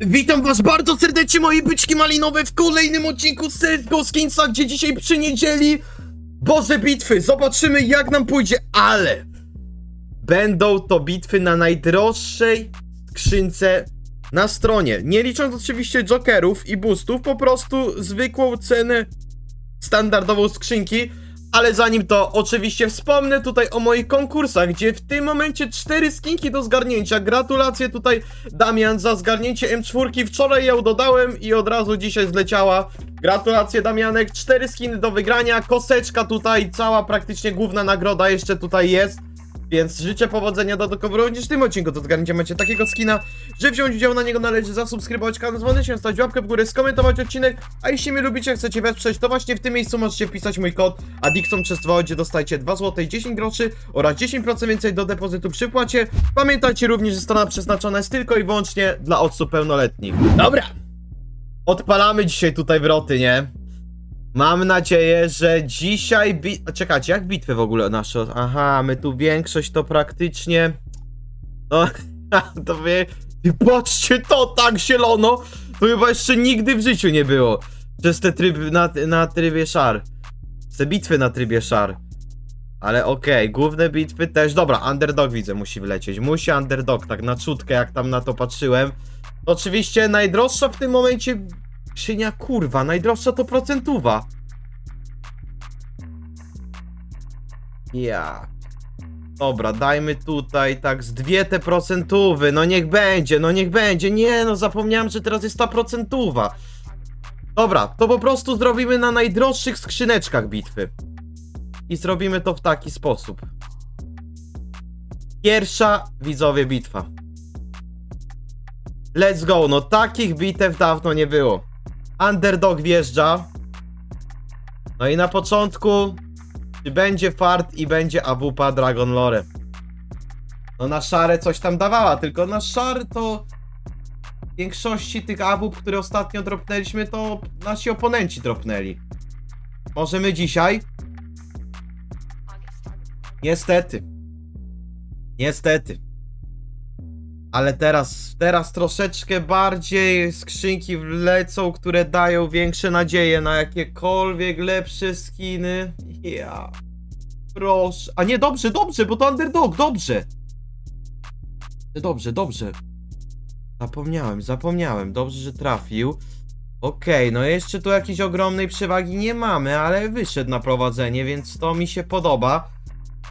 Witam was bardzo serdecznie moi byczki malinowe w kolejnym odcinku CSGO Skinsa, gdzie dzisiaj przy niedzieli Boże bitwy, zobaczymy jak nam pójdzie, ale Będą to bitwy na najdroższej skrzynce na stronie. Nie licząc oczywiście jokerów i boostów, po prostu zwykłą cenę standardową skrzynki ale zanim to, oczywiście wspomnę tutaj o moich konkursach, gdzie w tym momencie cztery skinki do zgarnięcia. Gratulacje tutaj Damian za zgarnięcie M4. Wczoraj ją dodałem i od razu dzisiaj zleciała. Gratulacje Damianek, cztery skiny do wygrania, koseczka tutaj, cała praktycznie główna nagroda jeszcze tutaj jest. Więc życzę powodzenia dodatkowo również w tym odcinku. Do zgarnięcia macie takiego skina, że wziąć udział na niego należy zasubskrybować kanał, dzwonić się, stać łapkę w górę, skomentować odcinek, a jeśli mnie lubicie, chcecie wesprzeć, to właśnie w tym miejscu możecie wpisać mój kod ADIXON przez 2, gdzie dostajecie 2 zł i 10 groszy oraz 10% więcej do depozytu przy płacie. Pamiętajcie również, że strona przeznaczona jest tylko i wyłącznie dla osób pełnoletnich. Dobra! Odpalamy dzisiaj tutaj wroty, nie? Mam nadzieję, że dzisiaj bi... Czekajcie, jak bitwy w ogóle nasze... Aha, my tu większość to praktycznie... No, to wy... I patrzcie to, tak zielono! To chyba jeszcze nigdy w życiu nie było. Przez te tryby na, na trybie szar. Te bitwy na trybie szar. Ale okej, główne bitwy też. Dobra, underdog widzę, musi wlecieć. Musi underdog, tak na czutkę, jak tam na to patrzyłem. Oczywiście najdroższa w tym momencie Szynia kurwa, najdroższa to procentuwa. Ja. Dobra, dajmy tutaj tak z dwie te procentówy. No niech będzie, no niech będzie. Nie, no zapomniałem, że teraz jest ta procentuwa. Dobra, to po prostu zrobimy na najdroższych skrzyneczkach bitwy. I zrobimy to w taki sposób. Pierwsza widzowie bitwa. Let's go, no takich bitew dawno nie było. Underdog wjeżdża. No i na początku będzie fart i będzie AWP Dragon Lore. No na szare coś tam dawała, tylko na szary to w większości tych AWP, które ostatnio dropnęliśmy, to nasi oponenci dropnęli. Może my dzisiaj? Niestety. Niestety. Ale teraz, teraz troszeczkę bardziej skrzynki wlecą, które dają większe nadzieje na jakiekolwiek lepsze skiny. Ja. Proszę. A nie, dobrze, dobrze, bo to underdog, dobrze. Dobrze, dobrze. Zapomniałem, zapomniałem. Dobrze, że trafił. Okej, no jeszcze tu jakiejś ogromnej przewagi nie mamy, ale wyszedł na prowadzenie, więc to mi się podoba.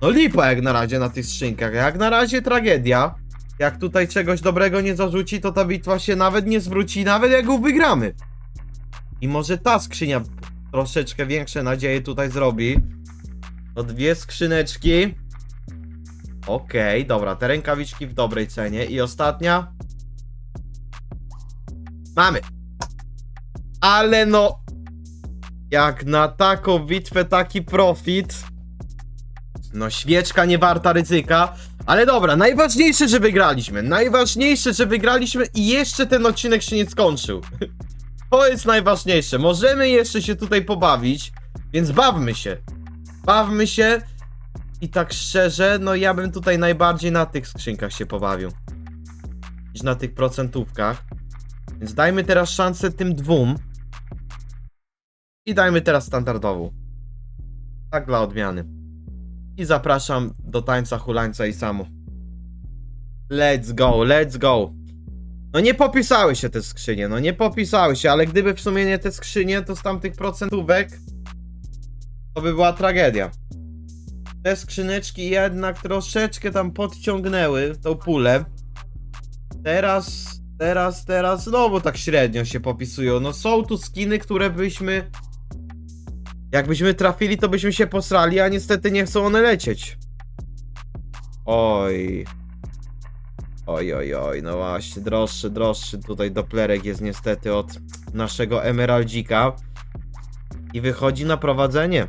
No lipa jak na razie na tych skrzynkach, jak na razie tragedia. Jak tutaj czegoś dobrego nie zarzuci, to ta bitwa się nawet nie zwróci, nawet jak ją wygramy. I może ta skrzynia troszeczkę większe nadzieje tutaj zrobi. To dwie skrzyneczki. Okej, dobra, te rękawiczki w dobrej cenie. I ostatnia. Mamy. Ale no... Jak na taką bitwę taki profit... No świeczka nie warta ryzyka. Ale dobra, najważniejsze, że wygraliśmy. Najważniejsze, że wygraliśmy i jeszcze ten odcinek się nie skończył. To jest najważniejsze. Możemy jeszcze się tutaj pobawić, więc bawmy się. Bawmy się. I tak szczerze, no ja bym tutaj najbardziej na tych skrzynkach się pobawił. Niż na tych procentówkach. Więc dajmy teraz szansę tym dwóm. I dajmy teraz standardową. Tak dla odmiany. I zapraszam do tańca hulańca i samu. Let's go, let's go. No nie popisały się te skrzynie, no nie popisały się, ale gdyby w sumie nie te skrzynie, to z tamtych procentówek to by była tragedia. Te skrzyneczki jednak troszeczkę tam podciągnęły tą pulę. Teraz, teraz, teraz znowu tak średnio się popisują. No są tu skiny, które byśmy Jakbyśmy trafili, to byśmy się posrali, a niestety nie chcą one lecieć. Oj. Oj, oj, oj, no właśnie, droższy, droższy tutaj doplerek jest niestety od naszego emeraldzika. I wychodzi na prowadzenie.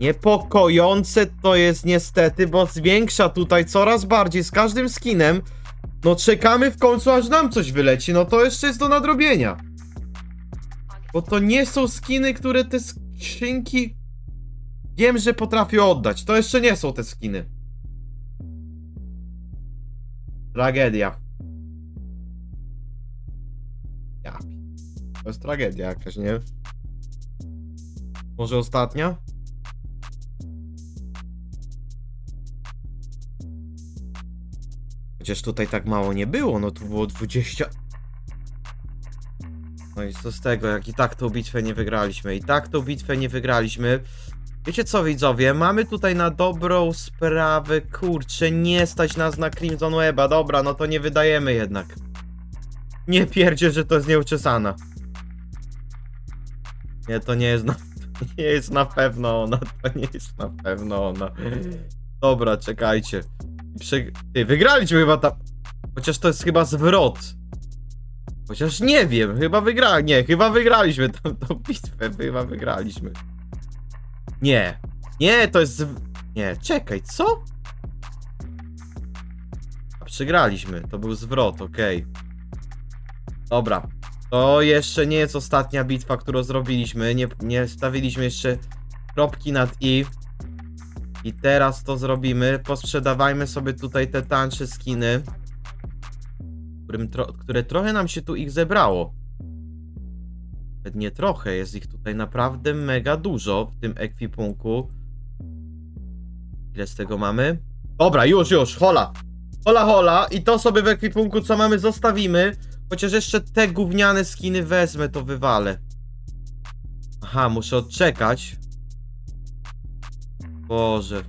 Niepokojące to jest niestety, bo zwiększa tutaj coraz bardziej z każdym skinem. No czekamy w końcu, aż nam coś wyleci, no to jeszcze jest do nadrobienia. Bo to nie są skiny, które te skrzynki wiem, że potrafią oddać. To jeszcze nie są te skiny. Tragedia. Ja. To jest tragedia jakaś, nie? Może ostatnia? Chociaż tutaj tak mało nie było, no tu było 20. No i co z tego, jak i tak tą bitwę nie wygraliśmy. I tak tą bitwę nie wygraliśmy. Wiecie co, widzowie? Mamy tutaj na dobrą sprawę, kurczę, nie stać nas na Crimson Weba. Dobra, no to nie wydajemy jednak. Nie pierdzie, że to jest nieuczesana. Nie, to nie jest na, nie jest na pewno ona. To nie jest na pewno ona. Dobra, czekajcie. Prze... Ty, wygraliśmy chyba tam. Chociaż to jest chyba zwrot. Chociaż nie wiem, chyba wygrali. Nie, chyba wygraliśmy tą, tą bitwę. Chyba wygraliśmy. Nie. Nie, to jest. Nie, czekaj, co? A przegraliśmy. To był zwrot, okej. Dobra. To jeszcze nie jest ostatnia bitwa, którą zrobiliśmy. Nie, nie stawiliśmy jeszcze kropki nad i. I teraz to zrobimy. Posprzedawajmy sobie tutaj te tańsze skiny. Którym tro które trochę nam się tu ich zebrało. Nawet Nie trochę, jest ich tutaj naprawdę mega dużo w tym ekwipunku. Ile z tego mamy? Dobra, już, już, hola. Hola, hola. I to sobie w ekwipunku, co mamy, zostawimy. Chociaż jeszcze te gówniane skiny wezmę, to wywalę. Aha, muszę odczekać. Boże.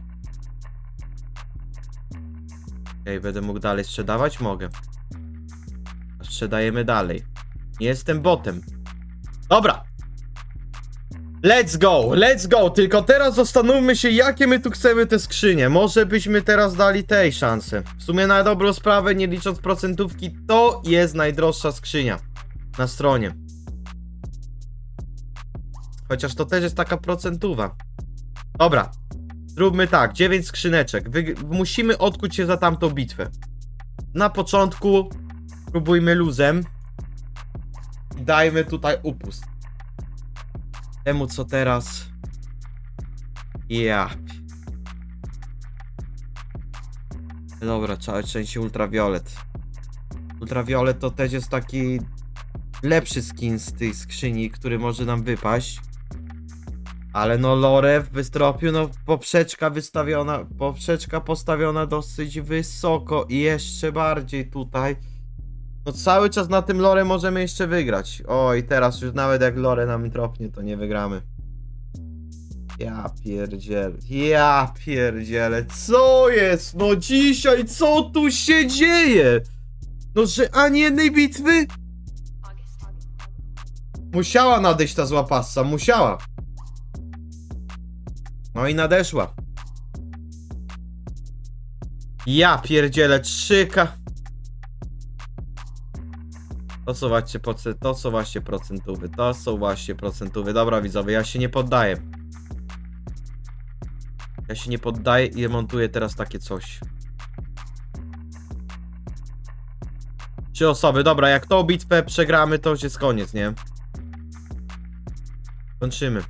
Okej, będę mógł dalej sprzedawać? Mogę. Sprzedajemy dalej. Nie jestem botem. Dobra. Let's go, let's go. Tylko teraz zastanówmy się, jakie my tu chcemy te skrzynie. Może byśmy teraz dali tej szansę. W sumie na dobrą sprawę, nie licząc procentówki, to jest najdroższa skrzynia na stronie. Chociaż to też jest taka procentuwa. Dobra. Zróbmy tak, 9 skrzyneczek. Wy musimy odkuć się za tamtą bitwę. Na początku próbujmy luzem. I dajmy tutaj upust. Temu co teraz. Ja. Dobra, trzeba części ultraviolet. Ultraviolet to też jest taki lepszy skin z tej skrzyni, który może nam wypaść. Ale no lore w wystropiu, no poprzeczka wystawiona, poprzeczka postawiona dosyć wysoko i jeszcze bardziej tutaj. No cały czas na tym lore możemy jeszcze wygrać. Oj, teraz już nawet jak lore nam tropnie, to nie wygramy. Ja pierdzielę, ja pierdzielę, co jest? No dzisiaj co tu się dzieje? No że ani jednej bitwy? Musiała nadejść ta zła passa, musiała. No i nadeszła. Ja pierdzielę, trzyka. To są właśnie, to są właśnie to są właśnie procentówy. Dobra widzowie, ja się nie poddaję. Ja się nie poddaję i montuję teraz takie coś. Trzy osoby, dobra, jak tą bitwę przegramy, to już jest koniec, nie? Kończymy.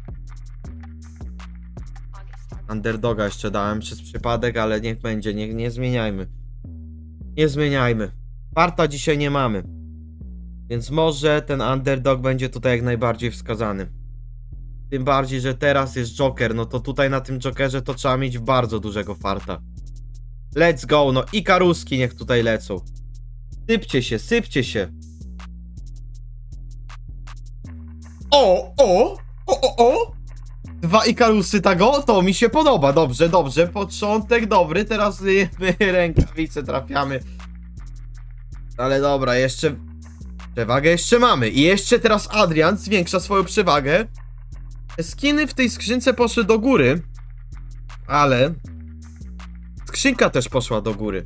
Underdoga jeszcze dałem przez przypadek, ale niech będzie, nie, nie zmieniajmy. Nie zmieniajmy. Parta dzisiaj nie mamy. Więc może ten underdog będzie tutaj jak najbardziej wskazany. Tym bardziej, że teraz jest Joker, no to tutaj na tym Jokerze to trzeba mieć bardzo dużego farta. Let's go, no i karuski niech tutaj lecą. Sypcie się, sypcie się. O, o, o, o, o. Dwa Ikarusy tago, to mi się podoba, dobrze, dobrze, początek dobry, teraz y, my rękawice trafiamy. Ale dobra, jeszcze przewagę jeszcze mamy i jeszcze teraz Adrian zwiększa swoją przewagę. Skiny w tej skrzynce poszły do góry, ale skrzynka też poszła do góry.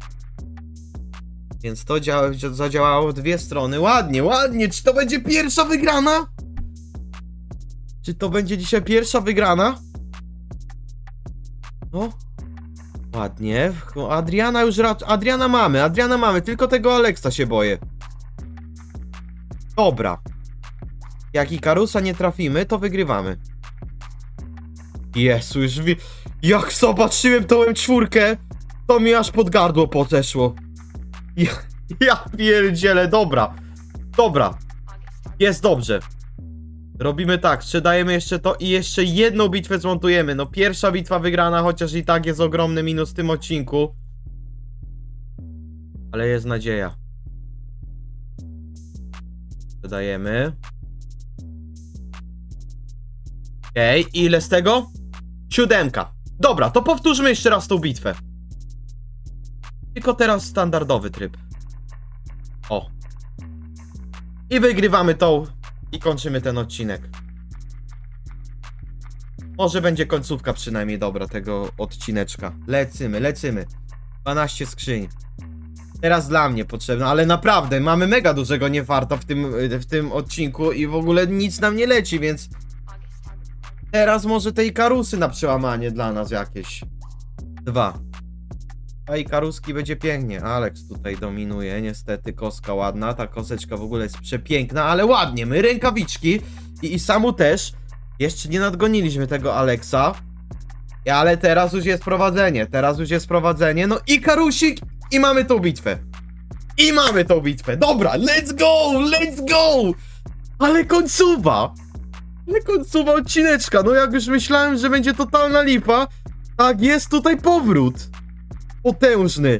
Więc to działa, zadziałało w dwie strony. Ładnie, ładnie. Czy to będzie pierwsza wygrana? Czy to będzie dzisiaj pierwsza wygrana? No. Ładnie. Adriana już raczej. Adriana mamy, Adriana mamy, tylko tego Aleksa się boję. Dobra. Jak Ikarusa nie trafimy, to wygrywamy. Jezu, już. Jak zobaczyłem tą M4, to mi aż pod gardło podeszło. Ja, ja pierdzielę, dobra. Dobra. Jest dobrze. Robimy tak, sprzedajemy jeszcze to i jeszcze jedną bitwę zmontujemy. No pierwsza bitwa wygrana, chociaż i tak jest ogromny minus w tym odcinku. Ale jest nadzieja. Sprzedajemy. Okej, i ile z tego? Siódemka. Dobra, to powtórzmy jeszcze raz tą bitwę. Tylko teraz standardowy tryb. O. I wygrywamy tą i kończymy ten odcinek. Może będzie końcówka przynajmniej dobra tego odcineczka. Lecymy, lecymy. 12 skrzyń. Teraz dla mnie potrzebne, ale naprawdę mamy mega dużego niewarta w tym, w tym odcinku i w ogóle nic nam nie leci, więc teraz może tej karusy na przełamanie dla nas jakieś. Dwa. A i karuski będzie pięknie. Alex tutaj dominuje, niestety koska ładna. Ta koseczka w ogóle jest przepiękna, ale ładnie. My rękawiczki i, i samu też. Jeszcze nie nadgoniliśmy tego Alexa. Ale teraz już jest prowadzenie. Teraz już jest prowadzenie. No i karusik i mamy tą bitwę. I mamy tą bitwę. Dobra, let's go, let's go. Ale końcowa. Ale końcowa odcineczka. No jak już myślałem, że będzie totalna lipa. Tak, jest tutaj powrót potężny.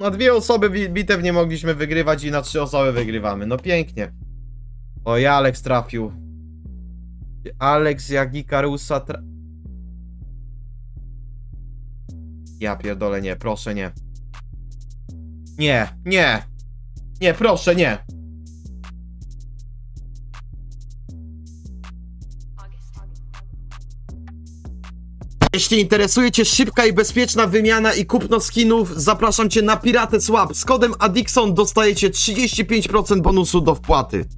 Na dwie osoby bi- bitew nie mogliśmy wygrywać i na trzy osoby wygrywamy. No pięknie. O, i Alex trafił. Alex jak Ikarusa tra... Ja pierdolę, nie, proszę nie. Nie, nie. Nie, proszę, nie. Jeśli interesuje Cię szybka i bezpieczna wymiana i kupno skinów, zapraszam Cię na Pirates Swap. Z kodem Adixon dostajecie 35% bonusu do wpłaty.